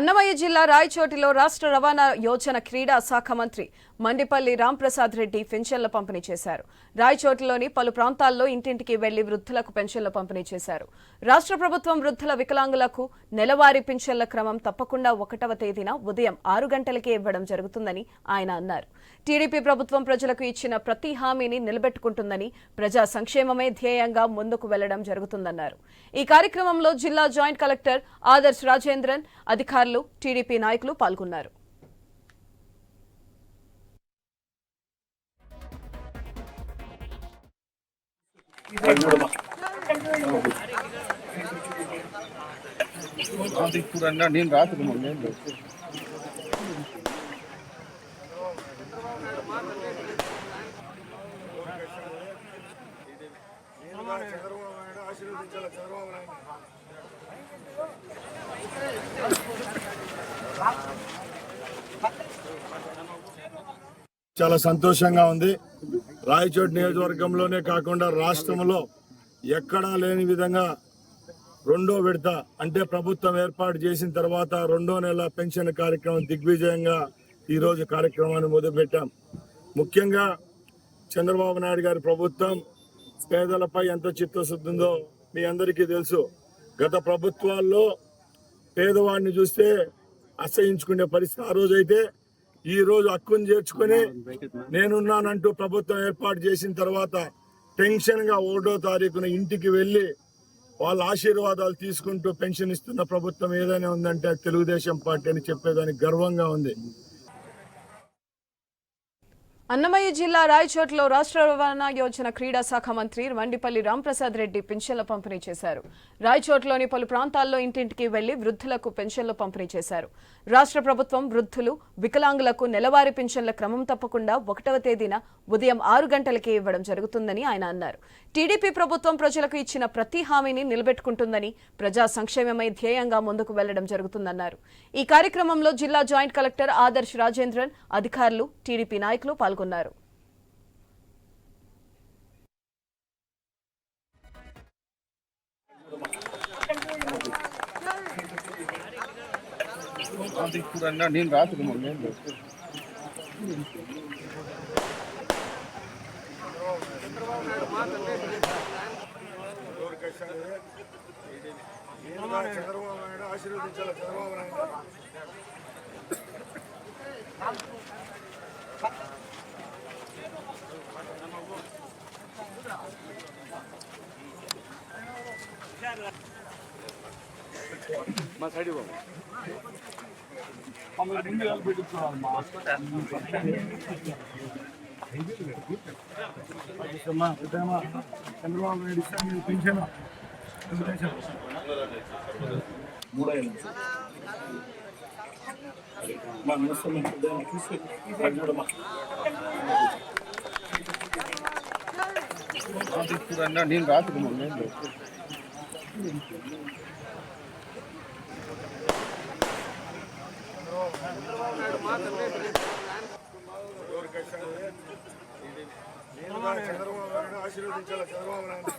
అన్నమయ్య జిల్లా రాయచోటిలో రాష్ట్ర రవాణా యోజన క్రీడా శాఖ మంత్రి మండిపల్లి రాంప్రసాద్ రెడ్డి పెన్షన్ల పంపిణీ చేశారు. రాయచోటిలోని పలు ప్రాంతాల్లో ఇంటింటికి వెళ్ళి వృద్ధులకు పెన్షన్ల పంపిణీ చేశారు. రాష్ట్ర ప్రభుత్వం వృద్ధుల వికలాంగులకు నెలవారీ పెన్షన్ల క్రమం తప్పకుండా ఒకటవ తేదీన ఉదయం ఆరు గంటలకే ఇవ్వడం జరుగుతుందని ఆయన అన్నారు. టీడీపీ ప్రభుత్వం ప్రజలకు ఇచ్చిన ప్రతి హామీని నిలబెట్టుకుంటుందని ప్రజా సంక్షేమమే ధ్యేయంగా ముందుకు వెళ్ళడం జరుగుతుందన్నారు. ఈ కార్యక్రమంలో జిల్లా జాయింట్ కలెక్టర్ ఆదర్శ్ రాజేంద్రన్ అధికారులు టీడీపీ నాయకులు పాల్గొన్నారు. చంద్రబాబు నాయుడు ఆశీర్వదించాలి? చంద్రబాబు నాయుడు. చాలా సంతోషంగా ఉంది. రాయచోటి నియోజకవర్గంలోనే కాకుండా రాష్ట్రంలో ఎక్కడా లేని విధంగా రెండో విడత అంటే ప్రభుత్వం ఏర్పాటు చేసిన తర్వాత రెండో నెల పెన్షన్ కార్యక్రమం దిగ్విజయంగా ఈరోజు కార్యక్రమాన్ని మొదలుపెట్టాం. ముఖ్యంగా చంద్రబాబు నాయుడు గారి ప్రభుత్వం పేదలపై ఎంత చిత్తశుద్ధి ఉందో మీ అందరికీ తెలుసు. గత ప్రభుత్వాల్లో పేదవాడిని చూస్తే అసహించుకునే పరిస్థితి ఆ రోజైతే ఈ రోజు హక్కును చేర్చుకుని నేనున్నానంటూ ప్రభుత్వం ఏర్పాటు చేసిన తర్వాత టెన్షన్గా ఒకటో తారీఖున ఇంటికి వెళ్ళి వాళ్ళ ఆశీర్వాదాలు తీసుకుంటూ పెన్షన్ ఇస్తున్న ప్రభుత్వం ఏదైనా ఉందంటే తెలుగుదేశం పార్టీ అని చెప్పేదానికి గర్వంగా ఉంది. అన్నమయ్య జిల్లా రాయచోట్లో రాష్ట్ర రవాణా యోజన క్రీడా శాఖ మంత్రి మండిపల్లి రాంప్రసాద్ రెడ్డి పెన్షన్ల పంపిణీ చేశారు. రాయచోట్లోని పలు ప్రాంతాల్లో ఇంటింటికి వెళ్ళి వృద్ధులకు పెన్షన్లు పంపిణీ చేశారు. రాష్ట్ర ప్రభుత్వం వృద్ధులు వికలాంగులకు నెలవారీ పెన్షన్ల క్రమం తప్పకుండా ఒకటవ తేదీన ఉదయం ఆరు గంటలకే ఇవ్వడం జరుగుతుందని ఆయన అన్నారు. టీడీపీ ప్రభుత్వం ప్రజలకు ఇచ్చిన ప్రతి హామీని నిలబెట్టుకుంటుందని ప్రజా సంక్షేమమై ధ్యేయంగా ముందుకు వెళ్ళడం జరుగుతుందన్నారు. ఈ కార్యక్రమంలో జిల్లా జాయింట్ కలెక్టర్ ఆదర్శ్ రాజేంద్రన్ అధికారులు టీడీపీ నాయకులు పాల్గొన్నారు. పాల్గొన్నారు. నేను రాత్రి చంద్రబాబు నాయుడు ఆశీర్వదించాలి చంద్రబాబు నాయుడు? మా సైడ్ బాబు చంద్రబాబు నాయుడు ఇస్తాను మీరు పెన్షన్ తెలుగుదేశం మూడేళ్ళు మా నమస్తే చూసి చూడమ్మా నేను రాసుకున్నాను నేను చంద్రబాబు నాయుడు ఆశీర్వదించాలి చంద్రబాబు నాయుడు